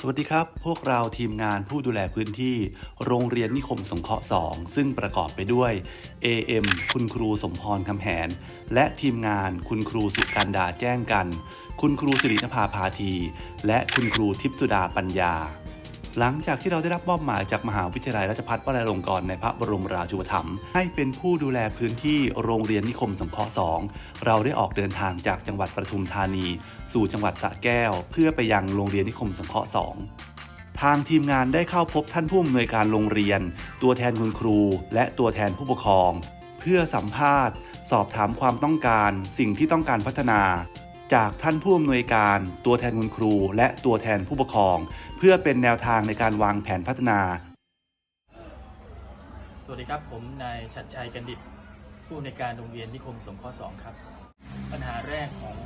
สวัสดีครับ พวกเราทีมงานผู้ดูแลพื้นที่ โรงเรียนนิคมสงเคราะห์ 2 ซึ่งประกอบไปด้วย AM คุณครูสมพรคำแหน และทีมงานคุณครูสุกันดาแจ้งกัน คุณครูสิรินภาพาทีและคุณครูทิพสุดาปัญญา หลังจากที่เราได้รับมอบหมายจากมหาวิทยาลัยราชภัฏวลัยลงกรณ์ในพระบรมราชูปถัมภ์ให้เป็นผู้ดูแลพื้นที่โรงเรียนนิคมสงเคราะห์2เราได้ออกเดินทางจากจังหวัดปทุมธานี สู่จังหวัดสระแก้ว เพื่อไปยังโรงเรียนนิคมสงเคราะห์2ทางทีมงานได้เข้าพบท่านผู้อำนวยการโรงเรียน ตัวแทนคุณครู และตัวแทนผู้ปกครอง เพื่อสัมภาษณ์ สอบถามความต้องการ สิ่งที่ต้องการพัฒนา จากท่านผู้อำนวยการ ตัวแทนคุณครู และตัวแทนผู้ปกครอง เพื่อเป็นแนวทางในการวางแผนพัฒนา สวัสดีครับ ผมนายชัดชัยกันดิตผู้ในการโรงเรียนนิคมสงเคราะห์สองครับ ปัญหาแรกของ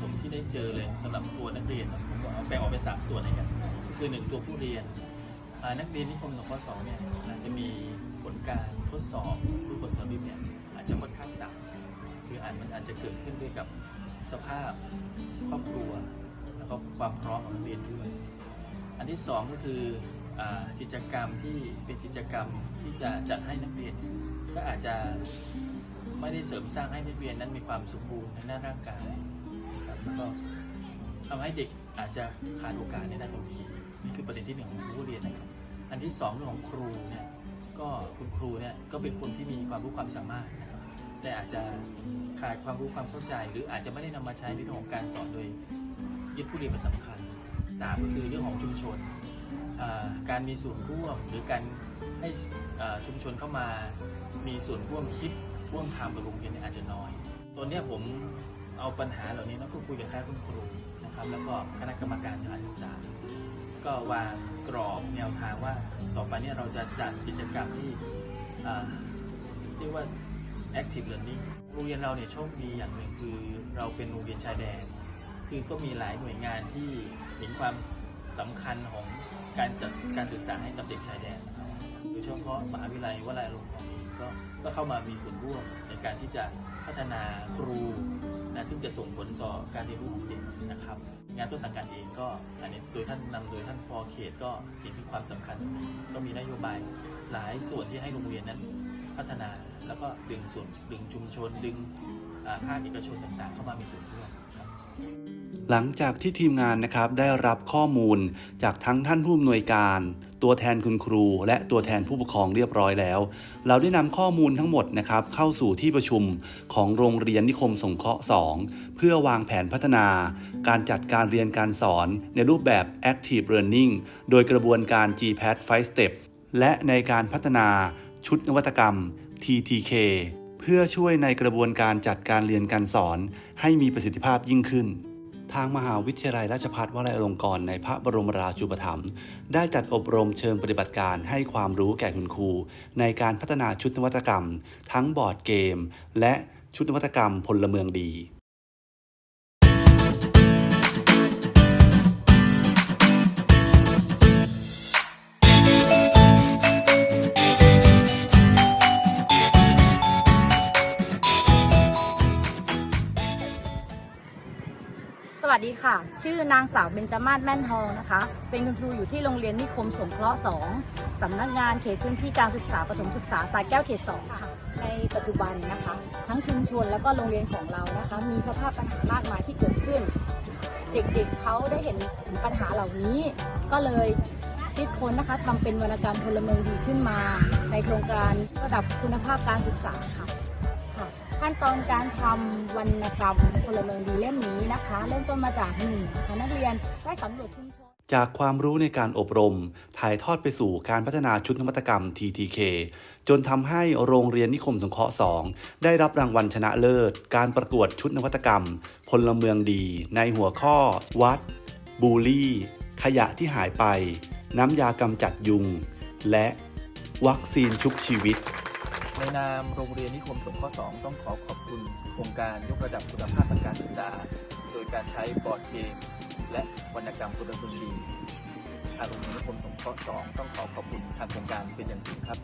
ผมที่ได้เจอเลยสำหรับตัวนักเรียนผมเอาแบ่งออกเป็นสามส่วนด้วยกันคือหนึ่งตัวผู้เรียนนักเรียนนิคมสงเคราะห์สองเนี่ยอาจจะมีผลการทดสอบรูปผลสอบเนี่ยอาจจะค่อนข้างต่ำคืออาจมันอาจจะเกิดขึ้นด้วยกับ สภาพครอบครัวแล้วก็ความพร้อมของนักเรียนด้วย อันที่สองก็คือกิจกรรมที่เป็นกิจกรรมที่จะจัดให้นักเรียน ก็อาจจะไม่ได้เสริมสร้างให้นักเรียนนั้นมีความสมบูรณ์ในด้านร่างกายนะครับแล้วก็ทำให้เด็กอาจจะขาดโอกาสในด้านตรงนี้นี่คือประเด็นที่หนึ่งของผู้เรียนนะครับอันที่สองเรื่องของครูเนี่ยก็คุณครูเนี่ยก็เป็นคนที่มีความรู้ความสามารถนะ แต่อาจจะขาดความรู้ความเข้าใจ หรืออาจจะไม่ได้นำมาใช้ในเรื่องของการสอนโดยยึดผู้เรียนเป็นสำคัญสามก็คือเรื่องของชุมชน การมีส่วนร่วมหรือการให้ชุมชนเข้ามามีส่วนร่วมคิดร่วมทำกับโรงเรียนเนี่ยอาจจะน้อย ตัวนี้ผมเอาปัญหาเหล่านี้แล้วก็คุยกับคณะคุณครูนะครับ แล้วก็คณะกรรมการการศึกษา ก็วางกรอบแนวทางว่าต่อไปนี่ยเราจะจัดกิจกรรมที่เรียกว่า active learning โรงเรียนเราเนี่ยโชคดีอย่างหนึ่งคือเราเป็นโรงเรียนชายแดน คือก็มีหลายหน่วยงานที่เห็นความสำคัญของการจัดการศึกษาให้กับเด็กชายแดนนะครับโดยเฉพาะมหาวิทยาลัยวลัยลงกรณ์เองก็ก็เข้ามามีส่วนร่วมในการที่จะพัฒนาครูนะซึ่งจะส่งผลต่อการเรียนรู้ของเด็กนะครับ งานต้นสังกัดเองก็อันนี้โดยท่านนำโดยท่านพอเขตก็เห็นถึงความสำคัญตรงนี้ก็มีนโยบายหลายส่วนที่ให้โรงเรียนนั้นพัฒนา แล้วก็ดึงส่วนดึงชุมชนดึงภาคเอกชนต่างๆ เข้ามามีส่วนร่วมครับหลังจากที่ทีมงานนะครับได้รับข้อมูลจากทั้งท่านผู้อำนวยการ ตัวแทนคุณครู และตัวแทนผู้ปกครองเรียบร้อยแล้ว เราได้นำข้อมูลทั้งหมดนะครับเข้าสู่ที่ประชุมของโรงเรียนนิคมสงเคราะห์ 2 เพื่อวางแผนพัฒนา การจัดการเรียนการสอนในรูปแบบ Active Learning โดยกระบวนการ GPAT 5 Step และในการพัฒนาชุดนวัตกรรม TTK เพื่อช่วยในกระบวนการจัดการเรียนการสอน ให้มีประสิทธิภาพยิ่งขึ้น ทางมหาวิทยาลัยราชภัฏวลัยอลงกรณ์ในพระบรมราชูปถัมภ์ได้จัดอบรมเชิงปฏิบัติการให้ความรู้แก่คุณครู ในการพัฒนาชุดนวัตกรรม ทั้งบอร์ดเกม และชุดนวัตกรรมพลเมืองดี สวัสดีค่ะ ชื่อนางสาวเบญจมาศแม่นทองนะคะ เป็นคุณครูอยู่ที่โรงเรียนนิคมสงเคราะห์ 2 สำนักงานเขตพื้นที่การศึกษาประถมศึกษาสายแก้วเขต 2 ค่ะ ในปัจจุบันนะคะ ทั้งชุมชนและก็โรงเรียนของเรานะคะ มีสภาพปัญหามากมายที่เกิดขึ้น เด็กๆเขาได้เห็นถึงปัญหาเหล่านี้ ก็เลยคิดค้นนะคะทำเป็นวรรณกรรมพลเมืองดีขึ้นมา ในโครงการระดับคุณภาพการศึกษาค่ะค่ะ ขั้นตอนการทำวรรณกรรมพลเมืองดีเล่มนี้นะคะ เริ่มต้นมาจากหนึ่งค่ะนักเรียนได้สำรวจชุมชนจากความรู้ในการอบรม ถ่ายทอดไปสู่การพัฒนาชุดนวัตกรรม TTK จนทำให้โรงเรียนนิคมสงเคราะห์ 2 ได้รับรางวัลชนะเลิศ การประกวดชุดนวัตกรรม พลเมืองดี ในหัวข้อ วัด บูลลี่ ขยะที่หายไป น้ำยากำจัดยุง และวัคซีนชุบชีวิต ในนามโรงเรียนนิคมสงเคราะห์2ต้องขอขอบคุณโครงการยกระดับคุณภาพทางการศึกษา โดยการใช้บอร์ดเกม และวรรณกรรมพลเมืองดีทางโรงเรียนนิคมสงเคราะห์2ต้องขอขอบคุณทางโครงการเป็นอย่างสูงครับ